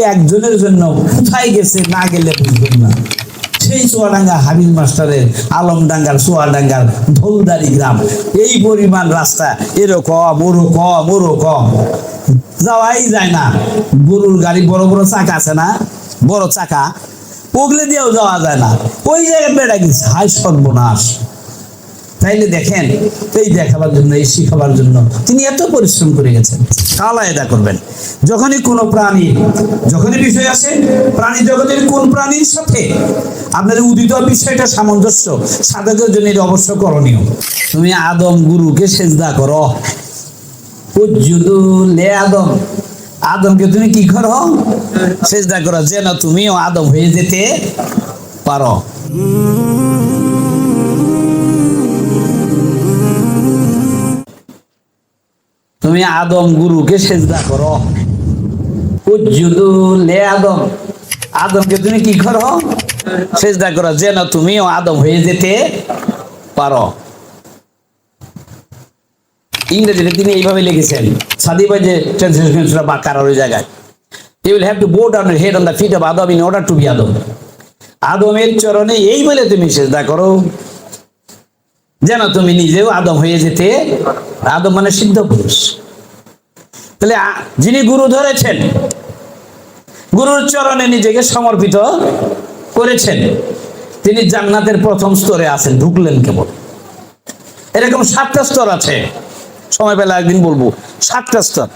একজনের জন্য কোথায় গেছে, না গেলে বুঝবেন না। সেই চুয়াডাঙ্গা হাবিল মাস্টারের আলমডাঙ্গার চুয়াডাঙ্গার ধৌলদারি গ্রাম। এই পরিমাণ রাস্তা, এরকম, ওরকম ওরকম। যাওয়াই যায় না। গরুর গাড়ি বড় বড় চাকা আছে না? বড় চাকা। ওগুলো দিয়েও যাওয়া যায় না। ওই জায়গায় বেড়া গেছে। হাই সর্বনাশ। তাইলে দেখেন, এই দেখাবার জন্য, এই শিখাবার জন্য তিনি এত পরিশ্রম করে গেছেন। কালা এদা করবেন। যখনই কোনো প্রাণী, যখনই বিষয় আসে, প্রাণী জগতের কোন প্রাণীর সাথে আপনাদের উদিত বিষয়টা সামঞ্জস্য, সাধকের জন্য এটা অবশ্য করণীয়। তুমি আদম গুরুকে সেজদা করো। উজ্জুদু লে আদম। আদমকে তুমি কি করো? সেজদা করো। যেন তুমিও আদম হয়ে যেতে পারো। তুমি আদম গুরুকে সেজদা করো। লে আদম। আদমকে তুমি কি করো? সেজদা করো, যেন তুমিও আদম হয়ে যেতে পারো। ইংরেজিতে তিনি এইভাবে লিখেছেন সাদিবাই যে ট্রান্সলেশন বা কারোর ওই জায়গায় you will have to bow down head on the feet of Adam in order to be Adam আদমের চরণে এই বলে তুমি সেজদা করো, যেন তুমি নিজেও আদম হয়ে যেতে, আদম মানে সিদ্ধ পুরুষ। তাহলে যিনি গুরু ধরেছেন, গুরুর চরণে নিজেকে সমর্পিত করেছেন, তিনি জান্নাতের প্রথম স্তরে আছেন, ঢুকলেন কেবল। এরকম সাতটা স্তর আছে, সময় পেলে একদিন বলব, সাতটা স্তর।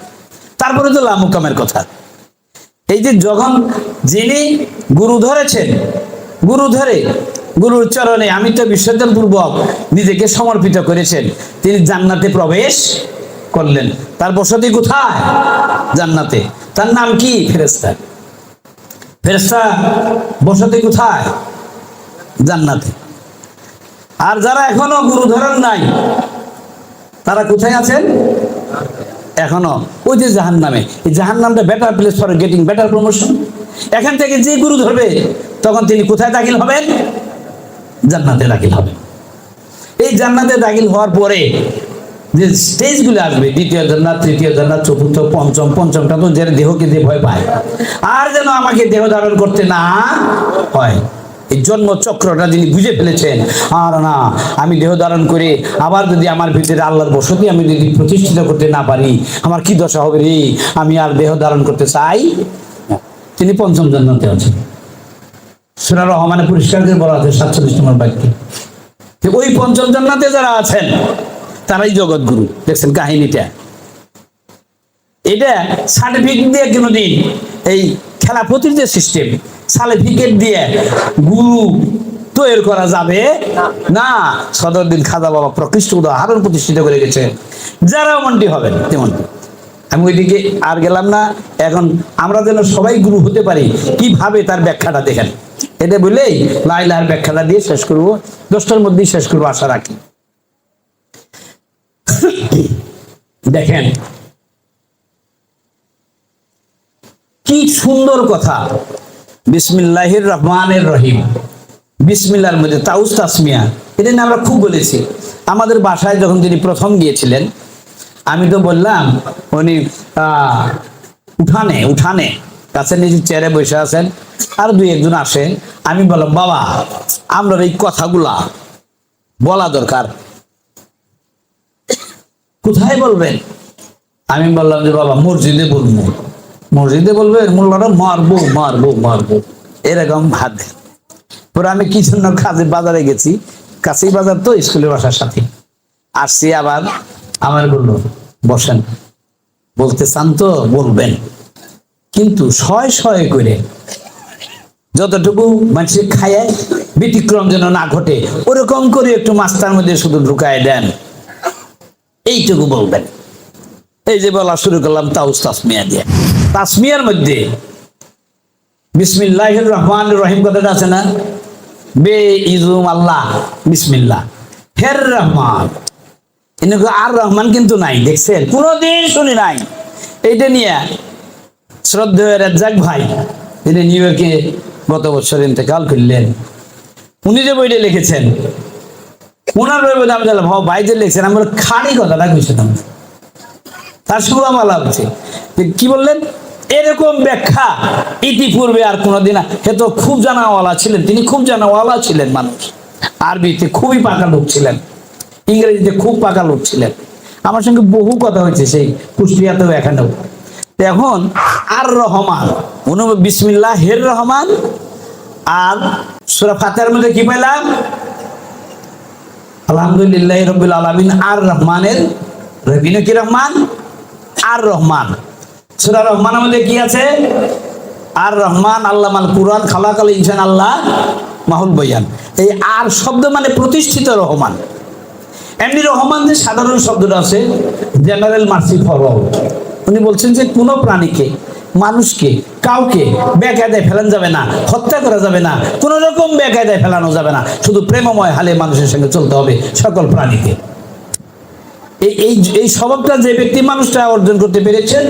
তারপরে তো লামুকামের কথা। এই যে যখন যিনি গুরু ধরেছেন, গুরু ধরে গুরুর চরণে আমি তো বিসর্জন পূর্বক নিজেকে সমর্পিত করেছেন, তিনি জান্নাতে প্রবেশ করলেন। তার বসতি কোথায়? জান্নাতে। তার নাম কি? ফেরেস্তা ফেরেস্তা বসতি কোথায়? জান্নাতে। আর যারা এখনও গুরু ধরেন নাই, তারা কোথায় আছেন? এখনও। ওই যে জাহান নামে এই জাহান নামটা better place for getting better promotion এখান থেকে যে গুরু ধরবে, তখন তিনি কোথায় দাখিল হবেন? জান্নাতে দাখিল হবেন। এই জান্নাতে দাখিল হওয়ার পরে যে স্টেজগুলো আসবে, দ্বিতীয় জান্নাত তৃতীয় জান্নাত চতুর্থ, পঞ্চম পঞ্চমটা তো যে দেহকে দিয়ে ভয় পায়। আর যেন আমাকে দেহ ধারণ করতে না হয়। এই জন্ম চক্রটা যিনি বুঝে ফেলেছেন, আর না, আমি দেহ ধারণ করে আবার যদি আমার ভিতরে আল্লাহর বসতি আমি যদি প্রতিষ্ঠিত করতে না পারি, আমার কি দশা হবে রে? আমি আর দেহ ধারণ করতে চাই তিনি পঞ্চম জান্নাতে আছেন। সুরা রহমানে পরিষ্কার করে বলা আছে, সাতচল্লিশ নম্বর বাক্যে। ওই পঞ্চম জান্নাতে যারা আছেন তারাই জগৎগুরু। দেখছেন কাহিনীটা। এটা সার্টিফিকেট দিয়ে কোনোদিন এই খেলাপতির যে সিস্টেম, সার্টিফিকেট দিয়ে গুরু তৈরি করা যাবে না। সদরদিন খাজা বাবা প্রকৃষ্ট উদাহরণ প্রতিষ্ঠিত করে গেছে। যারা মন্টি হবেন তেমনটি। আমি ওইদিকে আর গেলাম না। এখন আমরা যেন সবাই গুরু হতে পারি, কীভাবে তার ব্যাখ্যাটা দেখেন? এটা বলেই লাইলার ব্যাখ্যাটা দিয়ে শেষ করব। দশটার মধ্যেই শেষ করব, আশা রাখি। দেখেন। কি সুন্দর কথা। বিসমিল্লাহির রহমানের রহিম। বিসমিল্লার মধ্যে তাউস তাসমিয়া। এটা নিয়ে আমরা খুব বলেছি। আমাদের বাসায় যখন তিনি প্রথম গিয়েছিলেন, আমি তো বললাম, উনি উঠানে উঠানে, কাছে নিজের চেয়ারে বসে আছেন, আর দুই একজন আসেন। আমি বললাম, বাবা আমরা এই কথাগুলা বলা দরকার। কোথায় বলবেন আমি বললাম যে, বাবা, মসজিদে বলব। মসজিদে বলবে, মোল্লারা, মারবো মারবো মারবো। এরকম দেয়। পরে আমি কি জন্য কাজে বাজারে গেছি? কাছেই বাজার তো, স্কুলের বাসার সাথে। আসছি আবার আমার বলল, বসেন। বলতে চান তো, বলবেন। কিন্তু শয় শয় করে যতটুকু মানুষ খায়, ব্যতিক্রম যেন না ঘটে, ওরকম করে একটু মাস্টার মধ্যে শুধু ঢুকায় দেন। এইটুকু বলবেন। এই যে বলা শুরু করলাম তাউস তাসমিয়া দিয়ে। তাসমিয়ার মধ্যে বিসমিল্লাহ রহমান রহিম কথাটা আছে না? বে ইজুম আল্লাহ, বিসমিল্লাহ। হের রহমান। এনেকে আর রহমান কিন্তু নাই, দেখছেন? কোনোদিন শুনি নাই। এইটা নিয়ে শ্রদ্ধেয় রাজ্জাক ভাই তিনি নিউ ইয়র্কে গত বছর ইন্তেকাল করলেন, উনি যে বইটা লিখেছেন ওনার বই বলতে আমি জানলাম ভাই যে লিখছেন আমরা খাড়ি কথাটা কইছিলাম তার সঙ্গে আমার লাভ কি বললেন? এরকম ব্যাখ্যা ইতিপূর্বে আর কোনোদিন হে তো খুব জানাওয়ালা ছিলেন, তিনি খুব জানাওয়ালা ছিলেন মানুষ। আরবিতে খুবই পাকা লোক ছিলেন। ইংরেজিতে খুব পাকা লোক ছিলেন। আমার সঙ্গে বহু কথা হয়েছে সেই কুষ্টিয়াতেও, এখানেও। এখন, আর রহমান উনি বিসমিল্লাহ হের রহমান, আর সুরা ফাতের মধ্যে কি পেলাম আলহামদুলিল্লাহ রবিল আলমিন, আর রহমানের রবিন কি রহমান? আর রহমান। সুরা রহমানের মধ্যে কি আছে? আর রহমান আল্লাহ মাল কুরআন খালাকাল ইনসান আল্লাহ মাহুল বয়ান। এই আর শব্দ মানে প্রতিষ্ঠিত রহমান। এমনি রহমান যে সাধারণ শব্দটা আছে, জেনারেল মার্সি ফর উনি বলছেন যে কোনো প্রাণীকে মানুষকে, কাউকে বেকায়দায় ফেলানো যাবে না, হত্যা করা যাবে না কোনো রকম বেকায়দায় ফেলানো যাবে না। শুধু প্রেমময় হালে মানুষের সঙ্গে চলতে হবে সকল প্রাণীকে। এই এই স্বভাবটা যে ব্যক্তি মানুষটা অর্জন করতে পেরেছেন,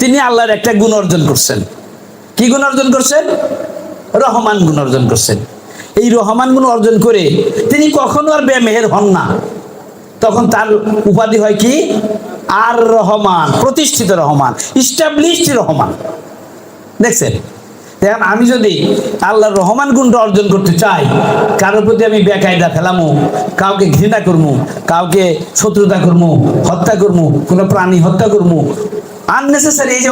তিনি আল্লাহর একটা গুণ অর্জন করছেন। কি গুণ অর্জন করছেন? রহমান গুণ অর্জন করছেন। এই রহমান গুণ অর্জন করে তিনি কখনো আর বেমেহের হন না। তখন তার উপাধি হয় কি? আর রহমান, প্রতিষ্ঠিত রহমান ইস্টাবলিশড রহমান। দেখছেন? এখন আমি যদি আল্লাহর রহমান গুণটা অর্জন করতে চাই, কারোর প্রতি আমি বেকায়দা ফেলামু, কাউকে ঘৃণা করব কাউকে শত্রুতা করব হত্যা করব কোনো প্রাণী হত্যা করব আননেসেসারি এই যে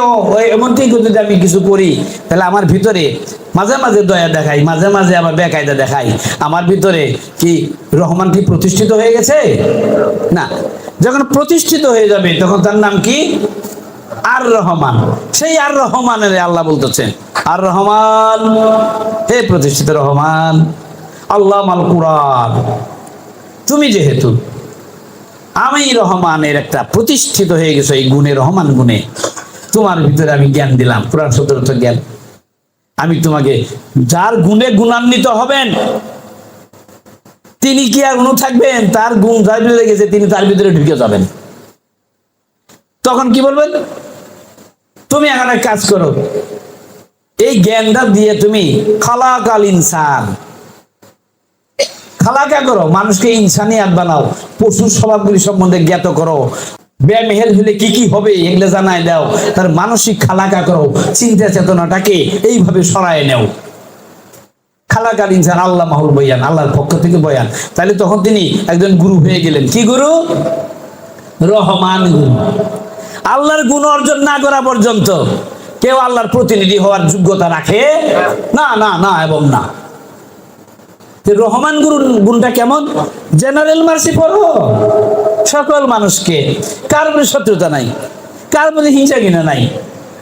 এমনটি যদি আমি কিছু করি, তাহলে আমার ভিতরে মাঝে মাঝে দয়া দেখাই, মাঝে মাঝে আবার বেকায়দা দেখাই। আমার ভিতরে কি রহমান কি প্রতিষ্ঠিত হয়ে গেছে? না। যখন প্রতিষ্ঠিত হয়ে যাবে, তখন তার নাম কি? আর রহমান। সেই আর রহমানের আল্লাহ বলতেছেন, আর রহমান, হে প্রতিষ্ঠিত রহমান আল্লাহ মাল কুরআন। তুমি যেহেতু আমি রহমানের একটা প্রতিষ্ঠিত হয়ে গেছো এই গুণে, রহমান গুণে, তোমার ভিতরে আমি জ্ঞান দিলাম, কোরআন সদরত জ্ঞান। আমি তোমাকে, যার গুণে গুণান্বিত হবেন, তিনি কি আর অনু থাকবেন? তার গুণ যার ভিতরে গেছে তিনি তার ভিতরে ঢুকে যাবেন। তখন কি বলবেন? তুমি এখন এক কাজ করো। এই জ্ঞানটা দিয়ে তুমি খালাকাল ইনসান। খালাকা করো, মানুষকে ইনসানিয়াত বানাও, পশুর স্বভাবগুলি সম্বন্ধে জ্ঞাত করো। ব্যামেহেল হলে কি কি হবে এগুলো জানাই দাও। তার মানসিক খালাকা করো, চিন্তা চেতনাটাকে এইভাবে সরায় নেও। খালাকাল ইনসান আল্লাহ মাহুল বয়ান, আল্লাহর পক্ষ থেকে বয়ান। তাহলে তখন তিনি একজন গুরু হয়ে গেলেন। কি গুরু? রহমান গুরু। আল্লাহর গুণ অর্জন না করা পর্যন্ত কেউ আল্লাহর প্রতিনিধি হওয়ার যোগ্যতা রাখে? না না না, এবং না। রহমান গুরুর গুণটা কেমন? জেনারেল মার্সি পড়ো। সকল মানুষকে, কার উপরে শত্রুতা নাই, কার প্রতি হিংসা কিনা নাই।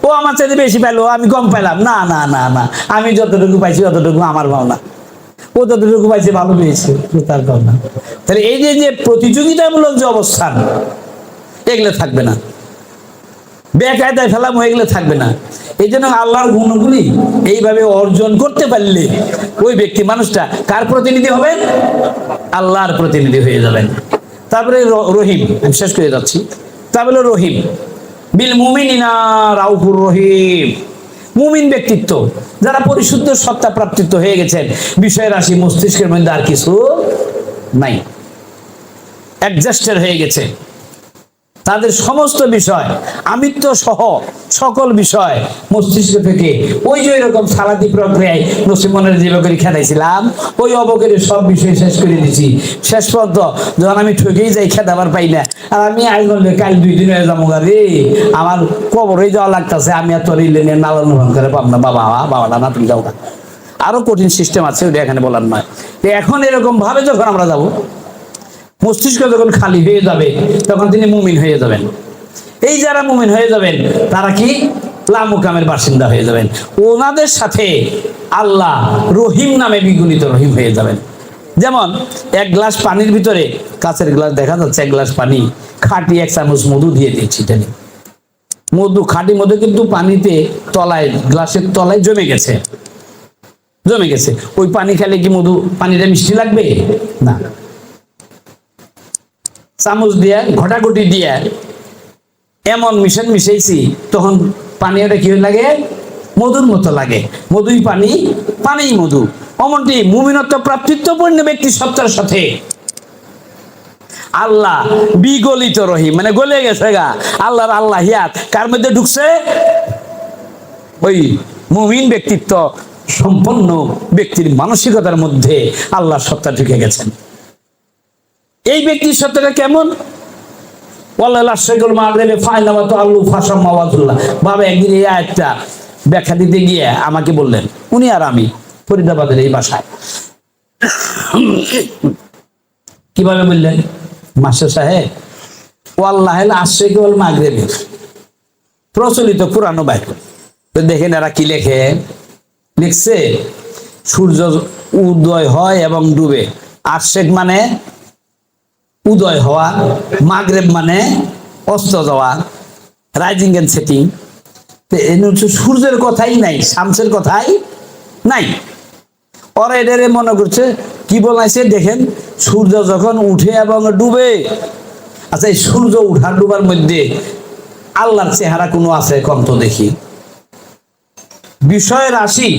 ও আমার চাইতে বেশি পেল আমি কম পেলাম না না না না, আমি যতটুকু পাইছি ততটুকু আমার ভাবনা। ও যতটুকু পাইছে ভালো পেয়েছে তার ভাবনা। তাহলে এই যে যে প্রতিযোগিতামূলক যে অবস্থান, এগুলো থাকবে না। বেকায়দায় ফেলাম হয়ে থাকবে না। এই জন্য আল্লাহর গুণগুলি এইভাবে অর্জন করতে পারলে ওই ব্যক্তি, মানুষটা কার প্রতিনিধি হবেন? আল্লাহর প্রতিনিধি হয়ে যাবেন। তারপরে রহিম, আমি শেষ করে যাচ্ছি। তারপরে রহিম, বিল মুমিনিনা রাউফুর রহিম। মুমিন ব্যক্তিত্ব, যারা পরিশুদ্ধ সত্তা প্রাপ্তিত্ব হয়ে গেছেন। বিষয় রাশি মস্তিষ্কের মধ্যে আর কিছু নাই। অ্যাডজাস্টেড হয়ে গেছে। তাদের সমস্ত বিষয়, আমিত্ব সহ সকল বিষয় মস্তিষ্ক থেকে, ওই যে এরকম সালাদি প্রক্রিয়ায় নসিমনের যে লোকের খেদাইছিলাম, ওই অবকের সব বিষয় শেষ করে দিছি। শেষ পর্যন্ত যখন আমি ঠকেই যাই, খেদাবার পাই না। আর আমি আজ বললে কাল দুই দিন হয়ে যাব রে। আমার কবরেই যাওয়া লাগতেছে, আমি আর তোর ইলেনে লালন পালন করে পাব না। বাবা, বাবাটা না, তুমি যাও আরও কঠিন সিস্টেম আছে, ওটা এখানে বলার নয়। এখন এরকম ভাবে যখন আমরা যাব মস্তিষ্ক যখন খালি হয়ে যাবে, তখন তিনি মুমিন হয়ে যাবেন। এই যারা মুমিন হয়ে যাবেন, তারা কি? লামুকামের বাসিন্দা হয়ে যাবেন। ওনাদের সাথে আল্লাহ রহিম নামে বিগুণিত রহিম হয়ে যাবেন। যেমন, এক গ্লাস পানির ভিতরে, কাছের গ্লাস দেখা যাচ্ছে, এক গ্লাস পানি, খাটি এক চামচ মধু দিয়ে দিচ্ছি টেনে। মধু, খাঁটি মধু কিন্তু পানিতে তলায়, গ্লাসের তলায় জমে গেছে। জমে গেছে। ওই পানি খেলে কি মধু, পানিটা মিষ্টি লাগবে? না। চামচ দিয়ে, ঘটাঘটি দিয়ে এমন মিশন মিশাইছি, তখন পানি ওটা কি লাগে? মধুর মতো লাগে। মধুই পানি পানি মধু। অমনটি মুমিনত্ব প্রাপ্তিত্বপূর্ণ ব্যক্তি সত্তার সাথে। আল্লাহ বিগলিত রহি মানে গলে গেছে গা। আল্লাহর আল্লাহ হিয়াত। কার মধ্যে ঢুকছে? ওই মুমিন ব্যক্তিত্ব, সম্পন্ন ব্যক্তির মানসিকতার মধ্যে আল্লাহ সত্তা ঢুকে গেছেন। এই ব্যক্তির সত্যটা কেমন? ব্যাখ্যা দিতে গিয়ে আমাকে বললেন, উনি আর আমি ফরিদাবাদের এই বাসায়। কীভাবে বললেন? মাস্টার সাহেব, ওয়াল্লাহ মাগরেবের প্রচলিত পুরানো বাইক দেখেন এরা কি লেখে? লিখছে, সূর্য উদয় হয় এবং ডুবে। আশেক মানে উদয় হওয়া, মাগরেব মানে অস্ত যাওয়া রাইজিং এন্ড সেটিং সূর্যের কথাই নাই, শামসের কথাই নাই। ওরা এটারে মনে করছে, কি বলাইছে দেখেন, সূর্য যখন উঠে এবং ডুবে আচ্ছা এই সূর্য উঠা ডুবার মধ্যে আল্লাহর চেহারা কোনো আছে কম তো দেখি। বিষয় রাশি,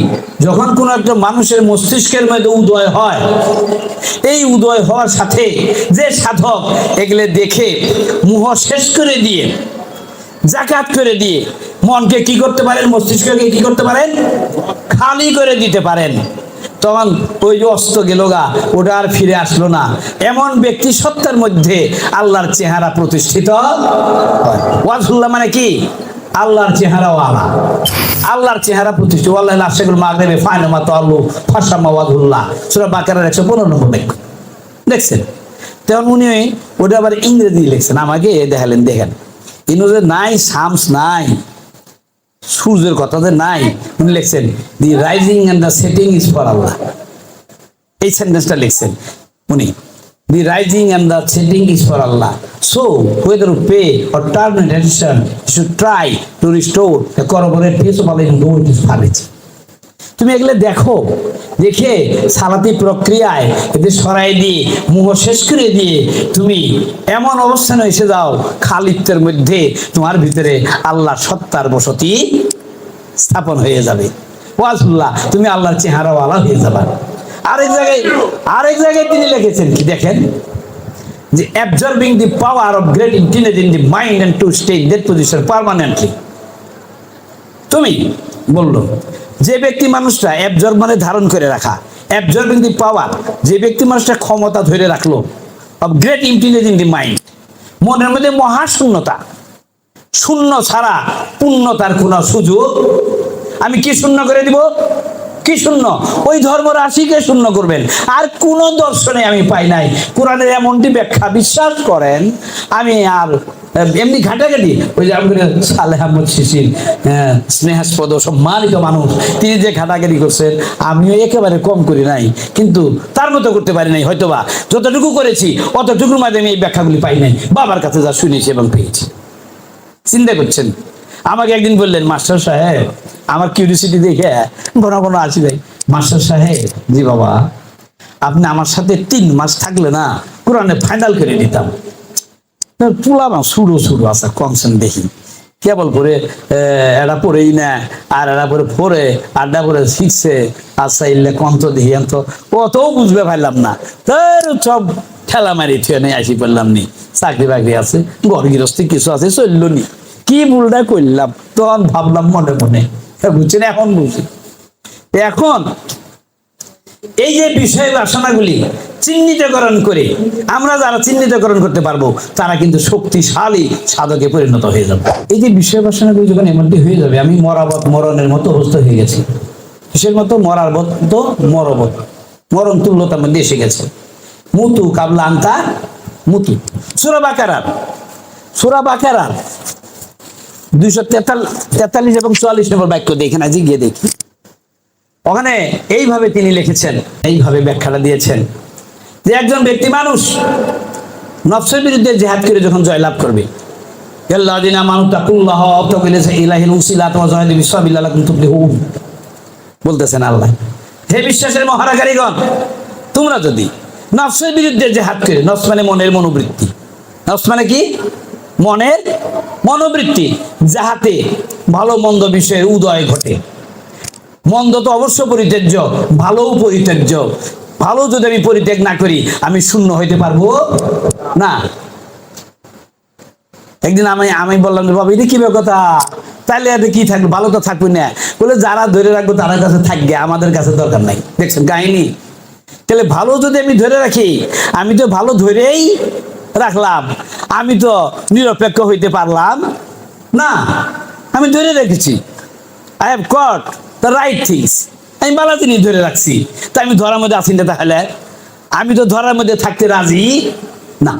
যখন কোন একটা মানুষের মস্তিষ্কের মধ্যে উদয় হয়, এই উদয় হওয়ার সাথে যে সাধক এগুলো দেখে, মুহ শেষ করে দিয়ে, জাকাত করে দিয়ে, মনকে কি করতে পারেন, মস্তিষ্ককে কি করতে পারেন? খালি করে দিতে পারেন। তখন ওই যে অস্ত গেল গা, ওটা আর ফিরে আসলো না। এমন ব্যক্তি সত্তার মধ্যে আল্লাহর চেহারা প্রতিষ্ঠিত ওয়াজুল্লাহ মানে কি? আল্লাহর চেহারাও ওয়ালা আল্লাহর চেহারা প্রতিষ্ঠিত। আল্লাহ আশেগুল মাগরেবে ফায়নামা তো আল্লু ফাসামা ওয়াজুল্লাহ সুরা বাকারের একশো পনেরো নম্বর দেখছেন? তখন উনি ওটা আবার ইংরেজি লিখছেন। আমাকে দেখালেন, দেখেন। ইনুজে নাই সামস নাই, সূর্যের কথা যে নাই, উনি লিখছেন, the rising and the setting is for Allah. এই সেন্টেন্সটা লিখছেন উনি। The rising and the setting is for Allah. So whether to pay or turn attention should try to restore the corroborate piece of Allah though it is valid তুমি এগুলো দেখো, দেখে সালাতি প্রক্রিয়ায় এদের সরাই দিয়ে মুহ শেষ করে দিয়ে তুমি এমন অবস্থানে এসে যাও, খালিত্বের মধ্যে তোমার ভিতরে আল্লাহ সত্তার বসতি স্থাপন হয়ে যাবে। ওয়াজুল্লাহ, তুমি আল্লাহর চেহারাওয়ালা হয়ে যাবে। আরেক জায়গায় আরেক জায়গায় তিনি লিখেছেন কি দেখেন? যে absorbing the power of great intelligence in the mind and to stay that position permanently তুমি বলল, যে ব্যক্তি মানুষটা অ্যাবজর্ব মানে ধারণ করে রাখা অ্যাবজর্বিং দি পাওয়ার যে ব্যক্তি মানুষটা ক্ষমতা ধরে রাখল of great intelligence in the mind মনের মধ্যে মহাশূন্যতা, শূন্য ছাড়া পূর্ণতার কোনো সুযোগ আমি কি শূন্য করে দিব? কি শূন্য? ওই ধর্ম রাশিকে শূন্য করবেন। আর কোন দর্শনে আমি পাই নাই। কোরআনের এমনটি ব্যাখ্যা বিশ্বাস করেন আমি আর এমনি ঘাটাঘাটি ওই যে আমাদের সালেহ আহমদ শিশির আহ, স্নেহাস্পদ সম্মানিত মানুষ তিনি যে ঘাটাঘাটি করছেন আমিও একেবারে কম করি নাই। কিন্তু তার মতো করতে পারি নাই হয়তোবা। যতটুকু করেছি অতটুকুর মাধ্যমে এই ব্যাখ্যাগুলি পাই নাই। বাবার কাছে যা শুনেছি এবং পেয়েছি। চিন্তা করছেন? আমাকে একদিন বললেন মাস্টার সাহেব আমার কিউরিসিটি দেখে ঘন ঘন আসি ভাই মাস্টার সাহেব, জি বাবা। আপনি আমার সাথে তিন মাস থাকলে না, কোরআনে ফাইনাল করে দিতাম। পুলা না, সুরো সুরো আছে কনসেন দেখি। কেবল করে এরা পড়েই না, আর এরা পরে পড়ে আড্ডা করে শিখছে আচ্ছা ইল্লে কন্ত দেখি তো অতও বুঝবে পারলাম না। তার সব ঠেলা মারি ট্রেনে আসি পারলাম নি। চাকরি বাকরি আছে, ঘর গৃহস্থী কিছু আছে, চলল নি। কি ভুলটা করলাম, তখন ভাবলাম মনে মনে বুঝছেন, এখন বুঝি। এখন এই যে বিষয় বাসনাগুলি চিহ্নিতকরণ করে আমরা যারা চিহ্নিতকরণ করতে পারব, তারা কিন্তু শক্তিশালী সাধকে পরিণত হয়ে যাবে। এই যে বিষয় বাসনাগুলি যখন এমনটি হয়ে যাবে, আমি মরাবত মরণের মতো অবস্থা হয়ে গেছি। কিসের মতো? মরার মতো মরবত। মরণ তুল্যতার মধ্যে এসে গেছে। মুতু কাবলা আন্তা মুতু। সুরা বাকারার। সুরা বাকারার দুইশো তেতাল্লিশ এবং চুয়াল্লিশ নম্বর বাক্য দেখে না গিয়ে দেখি। ওখানে এইভাবে তিনি লিখেছেন, এইভাবে ব্যাখ্যাটা দিয়েছেন যে একজন ব্যক্তি মানুষ নফসের বিরুদ্ধে জেহাদ করে যখন জয়লাভ করবে বলতেছেন আল্লাহ, হে বিশ্বাসের তোমরা যদি নফসের বিরুদ্ধে জেহাদ করে, নফস মানে মনের মনোবৃত্তি, নফস মানে কি? মনের মনোবৃত্তি, যাহাতে ভালো মন্দ বিষয়ের উদয় ঘটে। মন্দ তো অবশ্য পরিত্যাজ্য ভালোও পরিত্যাজ্য। ভালো যদি আমি পরিত্যাগ না করি, আমি শূন্য হইতে পারব না। একদিন আমি আমি বললাম যে, বাবা, এটা কি কথা তাহলে এতে কি থাকবে? ভালো তো থাকবে না। বলে, যারা ধরে রাখব, তারা কাছে থাকবে। আমাদের কাছে দরকার নাই। দেখছেন, কাহিনী? তাহলে ভালো যদি আমি ধরে রাখি, আমি তো ভালো ধরেই রাখলাম। আমি তো নিরপেক্ষ হইতে পারলাম। না, আমি ধরে রেখেছি। I have caught the right things আমি ভালো জিনিস ধরে রাখছি। তা আমি ধরার মধ্যে আছি না তাহলে? আমি তো ধরার মধ্যে থাকতে রাজি? না।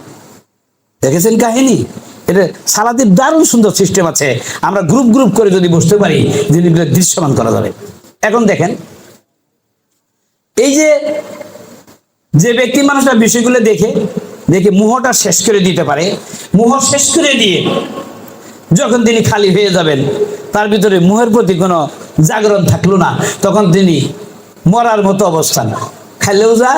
দেখেছেন কাহিনী? এটা সারাদিন দারুণ সুন্দর সিস্টেম আছে। আমরা গ্রুপ গ্রুপ করে যদি বসতে পারি, জিনিসগুলো দৃশ্যমান করা যাবে। এখন দেখেন, এই যে যে ব্যক্তি মানুষটা বিষয়গুলো দেখে দেখে মোহটা শেষ করে দিতে পারে। মোহ শেষ করে দিয়ে যখন তিনি খালি হয়ে যাবেন, তার ভিতরে মোহের প্রতি কোনো জাগরণ থাকল না। তখন তিনি মরার মতো অবস্থান খাইলেও যা,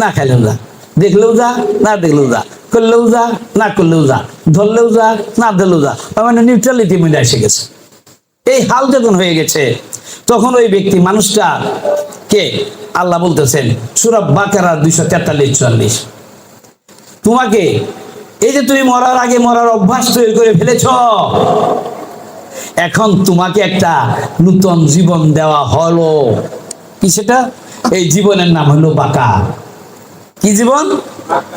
না খাইলেও যা। দেখলেও যা, না দেখলেও যা। করলেও যা, না করলেও যা। ধরলেও যা, না ধরলেও যা। তার মানে নিউট্রালিটি মধ্যে এসে গেছে। এই হাল যখন হয়ে গেছে, তখন ওই ব্যক্তি মানুষটা কে? আল্লাহ বলতেছেন সুরব বাকারা দুইশো তেতাল্লিশ, চুয়াল্লিশ। তোমাকে, এই যে তুমি মরার আগে মরার অভ্যাস তৈরি করে ফেলেছ, এখন তোমাকে একটা নূতন জীবন দেওয়া হলো। কি সেটা? এই জীবনের নাম হলো বাঁকা। কি জীবন?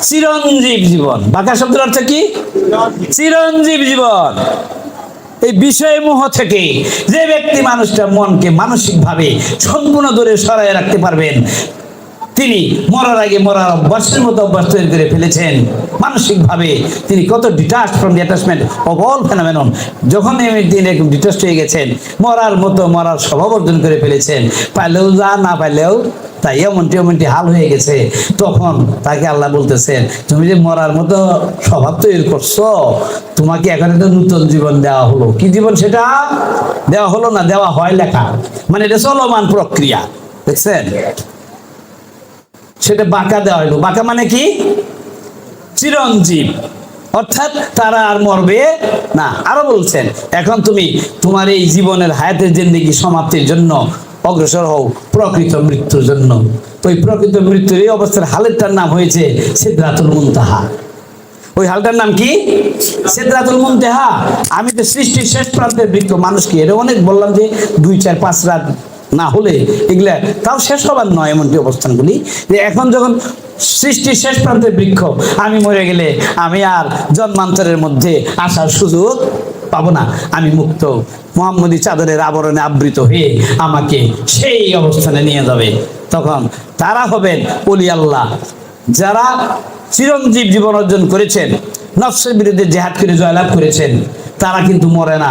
চিরঞ্জীব জীবন। বাঁকা শব্দের অর্থ কি? চিরঞ্জীব জীবন। এই বিষয় মোহ থেকে যে ব্যক্তি মানুষটা মনকে মানসিকভাবে সম্পূর্ণ দূরে সরাই রাখতে পারবেন তিনি মরার আগে মরার অভ্যাসের মতো অভ্যাস তৈরি করে ফেলেছেন। মানসিকভাবে তিনি কত detach from the attachment of all phenomenon যখন তিনি এরকম ডিটাচ হয়ে গেছেন, মরার মতো মরার স্বভাব অর্জন করে ফেলেছেন। পাইলেও যা না পাইলেও তাই এমনটি এমনটি হাল হয়ে গেছে। তখন তাকে আল্লাহ বলতেছেন, তুমি যে মরার মতো স্বভাব তৈরি করছ, তোমাকে এখন একটা নূতন জীবন দেওয়া হলো। কি জীবন সেটা? দেওয়া হলো না, দেওয়া হয় লেখা। মানে এটা চলমান প্রক্রিয়া। দেখছেন? সেটা বাঁকা দেওয়া হলো বাঁকা মানে কি? চিরঞ্জীব। অর্থাৎ তারা আর মরবে না। আরও বলছেন, এখন তুমি তোমার এই জীবনের হায়াতের জিন্দিগি সমাপ্তির জন্য অগ্রসর হও প্রকৃত মৃত্যুর জন্য। তো ওই প্রকৃত মৃত্যুর এই অবস্থার হালেরটার নাম হয়েছে সিদ্ধাতুল মুনতাহা। ওই হালটার নাম কি? সিদ্ধাতুল মুনতাহা। আমি তো সৃষ্টির শেষ প্রান্তের বৃক্ষ। মানুষকে এটা অনেক বললাম যে দুই, চার, পাঁচ রাত না হলে এগুলা তাও শেষ হবার নয় এমনটি অবস্থানগুলি, যে এখন যখন সৃষ্টির শেষ প্রান্তে বৃক্ষ, আমি মরে গেলে আমি আর জন্মান্তরের মধ্যে আসার সুযোগ পাবো না। আমি মুক্ত। মোহাম্মদী চাদরের আবরণে আবৃত হয়ে আমাকে সেই অবস্থানে নিয়ে যাবে। তখন তারা হবেন অলি আল্লাহ। যারা চিরঞ্জীব জীবন অর্জন করেছেন, নফসের বিরুদ্ধে জেহাদ করে জয়লাভ করেছেন, তারা কিন্তু মরে না।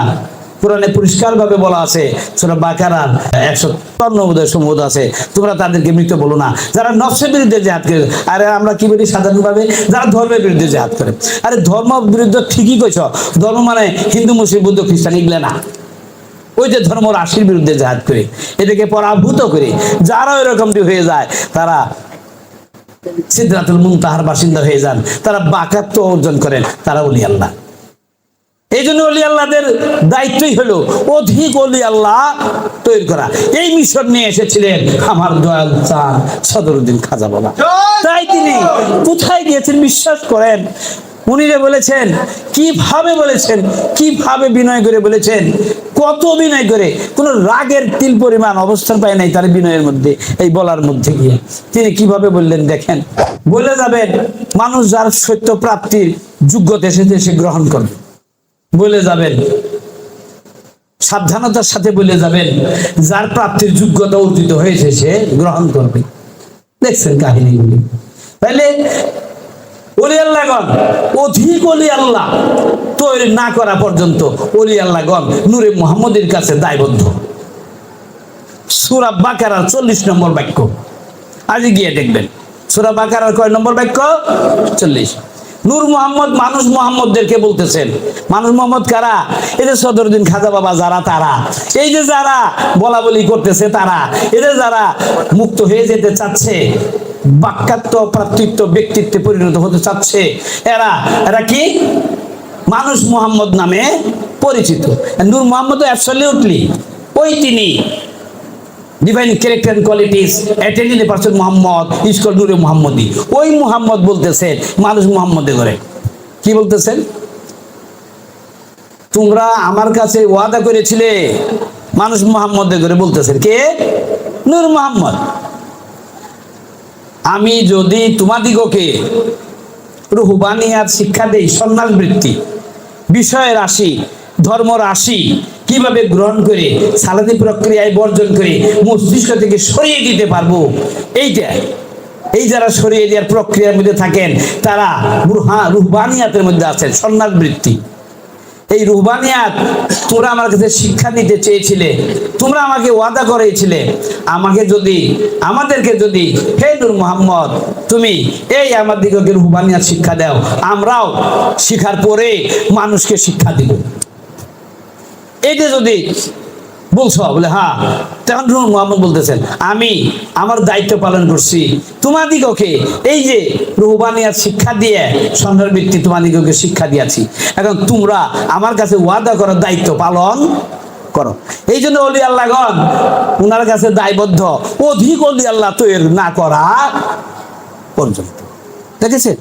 কোরআনে পরিষ্কার ভাবে বলা আছে, সুরা বাকারার একশো বোধহয় সম্বোধ আছে। তোমরা তাদেরকে মৃত বলো না। যারা নফসের বিরুদ্ধে জেহাদ করে, আরে আমরা কি বলি সাধারণভাবে? যারা ধর্মের বিরুদ্ধে জেহাদ করে। আরে ধর্ম বিরুদ্ধে ঠিকই কইছ। ধর্ম মানে হিন্দু, মুসলিম, বৌদ্ধ, খ্রিস্টান এগুলো না। ওই যে ধর্ম রাশির বিরুদ্ধে জেহাদ করে এটাকে পরাভূত করে, যারা ওইরকমটি হয়ে যায়, তারা সিদ্ধাতুল মুন তাহার বাসিন্দা হয়ে যান। তারা বাকাত্ম অর্জন করেন, তারা উনি আল্লাহ। এই জন্য অলি আল্লাহদের দায়িত্বই হলো অধিক অলি আল্লাহ তৈরি করা। এই মিশন নিয়ে এসেছিলেন আমার দয়াল চান সদরুদ্দিন খাজা বাবা। তাই তিনি কোথায় গিয়েছেন বিশ্বাস করেন? উনি যে বলেছেন কীভাবে বলেছেন কীভাবে বিনয় করে বলেছেন কত বিনয় করে কোন রাগের তিল পরিমাণ অবস্থান পায় নাই তার বিনয়ের মধ্যে এই বলার মধ্যে গিয়ে। তিনি কীভাবে বললেন দেখেন বলে যাবেন মানুষ যার সত্য প্রাপ্তির যোগ্যতা এসেছে সে গ্রহণ করবে। বলে যাবেন। সাবধানতার সাথে বলে যাবেন, যার প্রাপ্তির যোগ্যতা অর্জিত হয়েছে সে গ্রহণ করবে। দেখছেন কাহিনীগুলি। তাহলে অলি আল্লাহগণ অধিক অলি আল্লাহ তৈরি না করা পর্যন্ত অলি আল্লাহগণ নূরে মোহাম্মদের কাছে দায়বদ্ধ। সুরা বাকারার চল্লিশ নম্বর বাক্য। আজ গিয়ে দেখবেন। সুরা বাকারার কয় নম্বর বাক্য? চল্লিশ। নূর মোহাম্মদ মানুষ মোহাম্মদদেরকে বলতেছেন। মানুষ মোহাম্মদ কারা? যে সদরুদ্দিন খাজা বাবা, যারা তারা। এই যে যারা বলা বলি করতেছে তারা। এদের যারা মুক্ত হয়ে যেতে চাচ্ছে, বাক্যাত্ম প্রাতৃত্ব ব্যক্তিত্বে পরিণত হতে চাচ্ছে, এরা এরা কি? মানুষ মোহাম্মদ নামে পরিচিত। নূর মোহাম্মদ অ্যাবসলিউটলি ওই তিনি। Divine character qualities attending a person Muhammad ইসকল নূরে মোহাম্মদী ওই মোহাম্মদ বলতেছেন, মানুষ মোহাম্মদে করে। কি বলতেছেন? তোমরা আমার কাছে ওয়াদা করেছিলে, মানুষ মোহাম্মদ করে বলতেছেন। কে? নূর মোহাম্মদ। আমি যদি তোমাদিগকে রুহবানিয়াত শিক্ষা দেই, সন্ন্যাস বৃত্তি, বিষয় রাশি ধর্ম রাশি কীভাবে গ্রহণ করে, সালাদি প্রক্রিয়ায় বর্জন করে মস্তিষ্ক থেকে সরিয়ে দিতে পারব? এইটা, এই যারা সরিয়ে দেওয়ার প্রক্রিয়ার মধ্যে থাকেন, তারা রুহা, রুহবানিয়াতের মধ্যে আছেন সন্ন্যাস বৃত্তি এই রুহবানিয়াত তোমরা আমার কাছে শিক্ষা দিতে চেয়েছিলে, তোমরা আমাকে ওয়াদা করেছিলে, আমাকে যদি, আমাদেরকে যদি, হে নূর মোহাম্মদ, তুমি এই আমাদেরকে রুহবানিয়াত শিক্ষা দাও, আমরাও শিখার পরে মানুষকে শিক্ষা দিব। এইটা যদি বলছো, বলে হ্যাঁ তখন নূর মোহাম্মদ বলতেছেন, আমি আমার দায়িত্ব পালন করছি। তোমাদিগকে এই যে রুহবানিয়াত শিক্ষা দিয়ে সন্ধ্যার ভিত্তি তোমাদিগকে শিক্ষা দিয়েছি। এখন তোমরা আমার কাছে ওয়াদা করার দায়িত্ব পালন করো। এই জন্য অলি আল্লাহগণ ওনার কাছে দায়বদ্ধ। অধিক অলি আল্লাহ তৈরি না করা পর্যন্ত। দেখেছেন?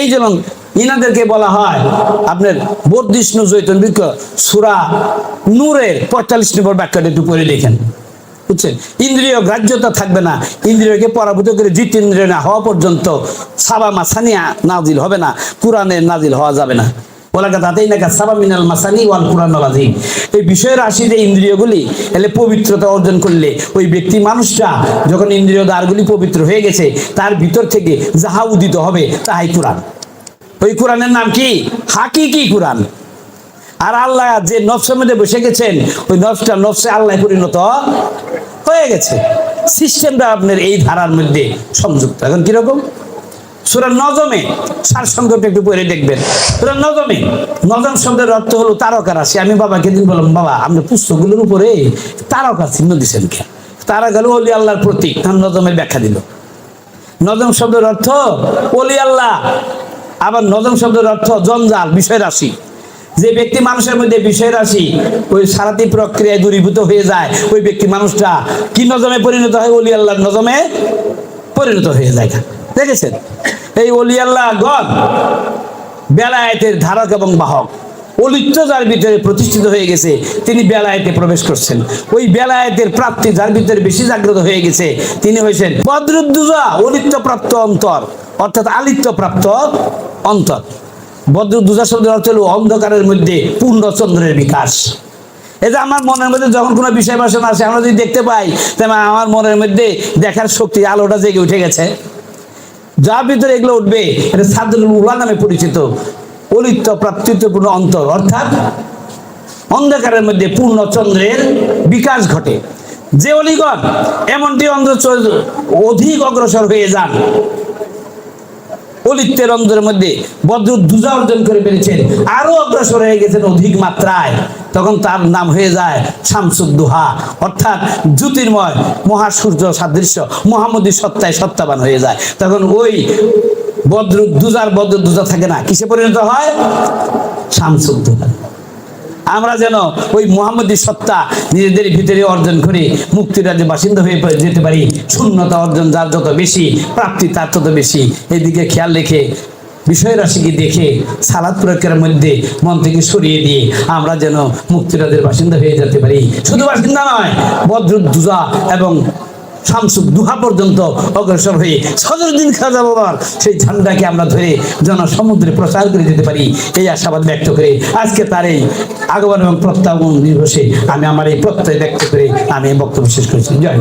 এই জন্য ইনাদেরকে বলা হয়, আপনার বর্ধিষ্ণু জৈতন বৃক্ষ, সুরা নূরের পঁয়তাল্লিশ নম্বর ব্যাখ্যাটা একটু পড়ে দেখেন। বুঝছেন? ইন্দ্রিয় গ্রাহ্যতা থাকবে না। ইন্দ্রিয়কে পরাভূত করে জিতেন্দ্রিয় না হওয়া পর্যন্ত সাবা মাসানিয়া নাজিল হবে না কোরআনের নাজিল হওয়া যাবে না। ওলাকা তাতেই নাকা সাবা মিনাল মাসানি ওয়াল কোরআন আজিম এই বিষয়ের রাশি যে ইন্দ্রিয়গুলি এলে পবিত্রতা অর্জন করলে ওই ব্যক্তি মানুষটা যখন ইন্দ্রিয় দ্বারগুলি পবিত্র হয়ে গেছে, তার ভিতর থেকে যাহা উদিত হবে তাহাই কোরআন। ওই কোরআনের নাম কি? হাকিকি কোরআন। আর আল্লাহ যে নফসের মধ্যে বসে গেছেন, ওই নফসটা নফসে আল্লাহ পরিণত হয়ে গেছে। সিস্টেমটা আপনার এই ধারার মধ্যে সংযুক্ত। এখন কীরকম? সুরা নজমে, সার সংক্ষেপে একটু পড়ে দেখবেন। সুরা নজমে, নজম শব্দের অর্থ হলো তারকা রাশি। আমি বাবাকে দিন বললাম, বাবা, আপনি পুস্তকগুলোর উপরে তারকা চিহ্ন দিচ্ছেন কে তারা গেল, অলি আল্লাহর প্রতীক। নজমের ব্যাখ্যা দিল। নজম শব্দের অর্থ, অলি আল্লাহ আবার নজম শব্দের অর্থ জঞ্জাল বিষয় রাশি যে ব্যক্তি মানুষের মধ্যে বিষয় রাশি ওই সারাতি প্রক্রিয়ায় দূরীভূত হয়ে যায়। ওই ব্যক্তি মানুষটা কি নজমে পরিণত হয়? অলি আল্লাহর নজমে পরিণত হয়ে যায় দেখেছেন? এই অলি আল্লাহ গণ, বেলায়েতের ধারক এবং বাহক। অলিত্য যার ভিতরে প্রতিষ্ঠিত হয়ে গেছে, তিনি বেলায়েতে প্রবেশ করছেন। ওই বেলায়েতের প্রাপ্তি যার ভিতরে বেশি জাগ্রত হয়ে গেছে, তিনি হয়েছেন বদ্রুদ্দুজা অলিত্য প্রাপ্ত অন্তর, অর্থাৎ আলিত্য প্রাপ্ত অন্তর। বদ্রুদ্দুজা শব্দের অর্থ হল অন্ধকারের মধ্যে পূর্ণচন্দ্রের বিকাশ। যে আমার মনের মধ্যে যখন কোনো বিষয় বাসনা আসে আমরা যদি দেখতে পাই তেমন আমার মনের মধ্যে দেখার শক্তি আলোটা জেগে উঠে গেছে। যার ভিতরে এগুলো উঠবে, এটা সাদুল উলা নামে পরিচিত। অলিত্য প্রাপ্তিত্বপূর্ণ অন্তর, অর্থাৎ অন্ধকারের মধ্যে পূর্ণ চন্দ্রের বিকাশ ঘটে। যে অলিগণ এমনটি অন্ধ অধিক অগ্রসর হয়ে যান, অলিত্যের অন্ধের মধ্যে বদ্র দুজা অর্জন করে পেরেছেন আরও অগ্রসর হয়ে গেছেন অধিক মাত্রায়। তখন তার নাম হয়ে যায় শামসুদ্দোহা, অর্থাৎ জ্যোতির্ময় মহাসূর্য সাদৃশ্য মহামদী সত্তায় সত্তাবান হয়ে যায়। তখন ওই বদ্র, দুজার বদ্র দুজা থাকে না। কিসে পরিণত হয়? শামসুদ্দোহা আমরা যেন ওই মোহাম্মদী সত্তা নিজেদের ভিতরে অর্জন করে মুক্তির রাজ্যে বাসিন্দা হয়ে যেতে পারি, শূন্যতা অর্জন যার যত বেশি, প্রাপ্তি তার তত বেশি। এদিকে খেয়াল রেখে বিষয় রাশিকে দেখে সালাদ প্রয়োগের মধ্যে মন থেকে সরিয়ে দিয়ে আমরা যেন মুক্তিরাজের বাসিন্দা হয়ে যেতে পারি। শুধু বাসিন্দা নয়, বদ্র, দুজা এবং শামসুক দুহা পর্যন্ত অগ্রসর হয়ে সদরুদ্দিন খাজা বাবার সেই ঝান্ডাকে আমরা ধরে জনসমুদ্রে প্রচার করে যেতে পারি। এই আশাবাদ ব্যক্ত করে আজকে তার এই আগমন এবং প্রত্যাগমন দিবসে আমি আমার এই প্রত্যয় ব্যক্ত করে আমি বক্তব্য শেষ করেছি। জয়